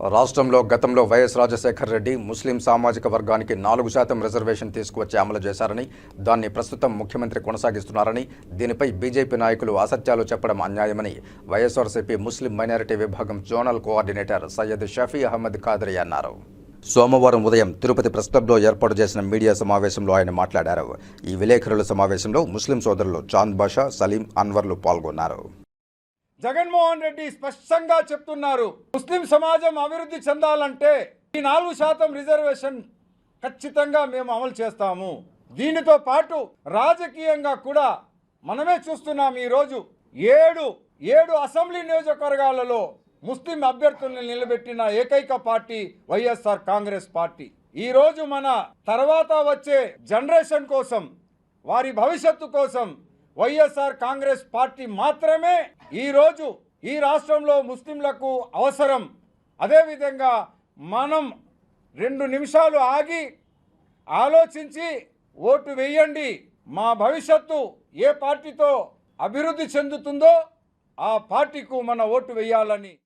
రాష్ట్రంలో గతంలో వైఎస్ రాజశేఖర్ రెడ్డి ముస్లిం సామాజిక వర్గానికి నాలుగు శాతం రిజర్వేషన్ తీసుకువచ్చి అమలు చేశారని దాన్ని ప్రస్తుతం ముఖ్యమంత్రి కొనసాగిస్తున్నారని దీనిపై బీజేపీ నాయకులు అసత్యాలు చెప్పడం అన్యాయమని వైఎస్ఆర్సీపీ ముస్లిం మైనారిటీ విభాగం జోనల్ కోఆర్డినేటర్ సయ్యద్ షఫీ అహ్మద్ ఖాదరి అన్నారు. సోమవారం ఉదయం తిరుపతి ప్రెస్ క్లబ్లో ఏర్పాటు చేసిన మీడియా సమావేశంలో ఆయన మాట్లాడారు. ఈ విలేకరుల సమావేశంలో ముస్లిం సోదరులు చాంద్ బాషా సలీం అన్వర్లు పాల్గొన్నారు. జగన్మోహన్ రెడ్డి స్పష్టంగా చెప్తున్నారు ముస్లిం సమాజం అభివృద్ధి చెందాలంటే ఈ నాలుగు శాతం రిజర్వేషన్ ఖచ్చితంగా మేము అమలు చేస్తాము. దీనితో పాటు రాజకీయంగా కూడా మనమే చూస్తున్నాం ఈరోజు ఏడు ఏడు అసెంబ్లీ నియోజకవర్గాలలో ముస్లిం అభ్యర్థుల్ని నిలబెట్టిన ఏకైక పార్టీ వైఎస్ఆర్ కాంగ్రెస్ పార్టీ. ఈరోజు మన తర్వాత వచ్చే జనరేషన్ కోసం వారి భవిష్యత్తు కోసం వైఎస్ఆర్ కాంగ్రెస్ పార్టీ మాత్రమే ఈరోజు ఈ రాష్ట్రంలో ముస్లింలకు అవసరం. అదేవిధంగా మనం రెండు నిమిషాలు ఆగి ఆలోచించి ఓటు వేయండి. మా భవిష్యత్తు ఏ పార్టీతో అభివృద్ధి చెందుతుందో ఆ పార్టీకు మన ఓటు వేయాలని